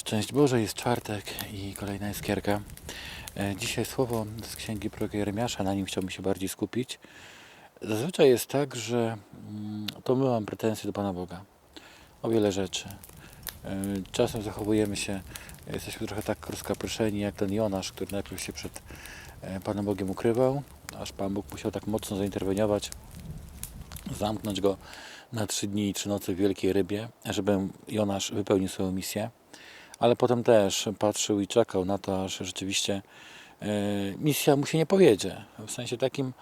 Szczęść Boże, jest czwartek i kolejna iskierka. E, Dzisiaj słowo z księgi proroka Jeremiasza, na nim chciałbym się bardziej skupić. Zazwyczaj jest tak, że mm, to my mamy pretensje do Pana Boga o wiele rzeczy. E, Czasem zachowujemy się, jesteśmy trochę tak rozkapryszeni jak ten Jonasz, który najpierw się przed e, Panem Bogiem ukrywał, aż Pan Bóg musiał tak mocno zainterweniować, zamknąć go na trzy dni i trzy noce w wielkiej rybie, żeby Jonasz wypełnił swoją misję. Ale potem też patrzył i czekał na to, aż rzeczywiście e, misja mu się nie powiedzie. W sensie takim,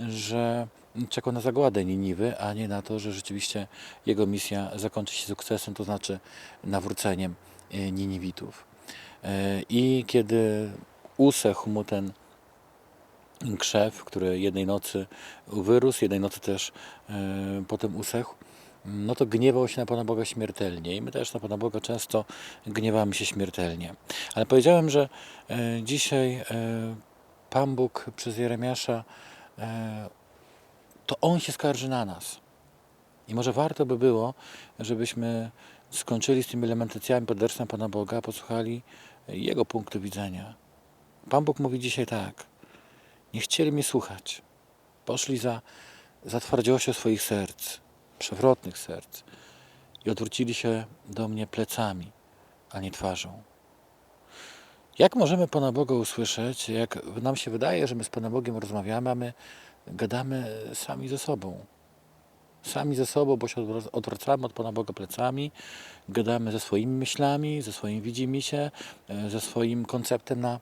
że czekał na zagładę Niniwy, a nie na to, że rzeczywiście jego misja zakończy się sukcesem, to znaczy nawróceniem e, Niniwitów. E, I kiedy usechł mu ten krzew, który jednej nocy wyrósł, jednej nocy też potem usechł, no to gniewał się na Pana Boga śmiertelnie. I my też na Pana Boga często gniewamy się śmiertelnie. Ale powiedziałem, że e, dzisiaj e, Pan Bóg przez Jeremiasza, e, to On się skarży na nas. I może warto by było, żebyśmy skończyli z tymi lamentacjami pod adresem Pana Boga, posłuchali Jego punktu widzenia. Pan Bóg mówi dzisiaj tak. Nie chcieli mnie słuchać. Poszli za zatwardziłością swoich serc, przewrotnych serc i odwrócili się do mnie plecami, a nie twarzą. Jak możemy Pana Boga usłyszeć, jak nam się wydaje, że my z Panem Bogiem rozmawiamy, a my gadamy sami ze sobą? Sami ze sobą, bo się odwrac- odwracamy od Pana Boga plecami, gadamy ze swoimi myślami, ze swoim widzimisię, e, ze swoim konceptem na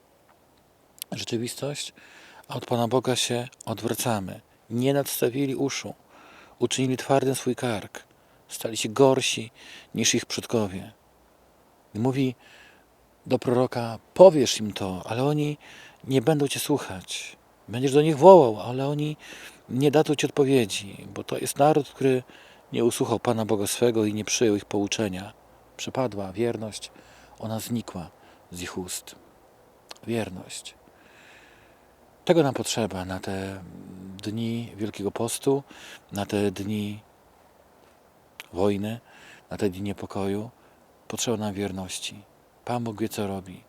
rzeczywistość, a od Pana Boga się odwracamy. Nie nadstawili uszu, uczynili twardym swój kark, stali się gorsi niż ich przodkowie. I mówi do proroka: Powiesz im to, ale oni nie będą cię słuchać. Będziesz do nich wołał, ale oni nie dadzą ci odpowiedzi, bo to jest naród, który nie usłuchał Pana Boga swego i nie przyjął ich pouczenia. Przepadła wierność, ona znikła z ich ust. Wierność. Tego nam potrzeba na te dni Wielkiego Postu, na te dni wojny, na te dni niepokoju. Potrzeba nam wierności. Pan Bóg wie, co robi.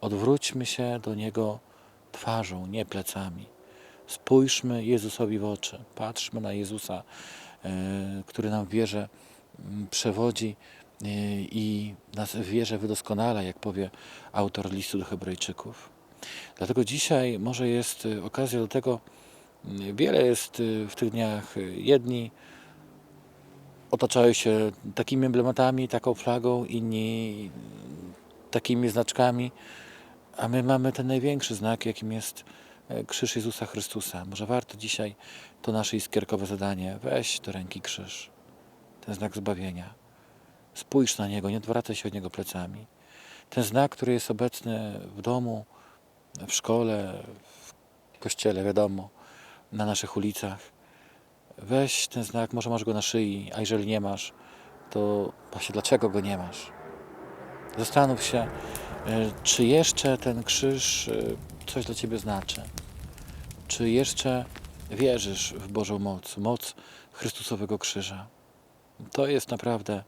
Odwróćmy się do Niego twarzą, nie plecami. Spójrzmy Jezusowi w oczy. Patrzmy na Jezusa, e, który nam w wierze mm, przewodzi e, i nas w wierze wydoskonala, jak powie autor listu do Hebrajczyków. Dlatego dzisiaj może jest y, okazja do tego, wiele jest y, w tych dniach. y, Jedni otaczają się takimi emblematami, taką flagą, inni takimi znaczkami, a my mamy ten największy znak, jakim jest e, krzyż Jezusa Chrystusa. Może warto dzisiaj to nasze iskierkowe zadanie. Weź do ręki krzyż, ten znak zbawienia. Spójrz na niego, nie odwracaj się od niego plecami. Ten znak, który jest obecny w domu, w szkole, w kościele, wiadomo, na naszych ulicach. Weź ten znak, może masz go na szyi, a jeżeli nie masz, to właśnie dlaczego go nie masz? Zastanów się, e, czy jeszcze ten krzyż e, coś dla Ciebie znaczy. Czy jeszcze wierzysz w Bożą moc, moc Chrystusowego krzyża. To jest naprawdę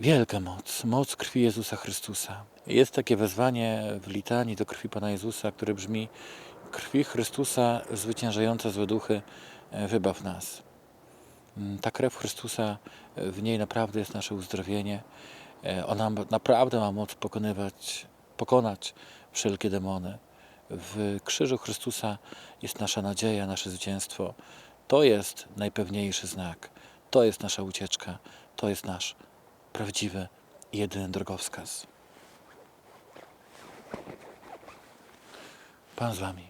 Wielka moc, moc krwi Jezusa Chrystusa. Jest takie wezwanie w litanii do krwi Pana Jezusa, które brzmi: Krwi Chrystusa zwyciężająca złe duchy, e, wybaw nas. Mm, Ta krew Chrystusa, e, w niej naprawdę jest nasze uzdrowienie. E, Ona naprawdę ma moc pokonywać, pokonać wszelkie demony. W krzyżu Chrystusa jest nasza nadzieja, nasze zwycięstwo. To jest najpewniejszy znak. To jest nasza ucieczka. To jest nasz prawdziwy i jedyny drogowskaz. Pan z Wami.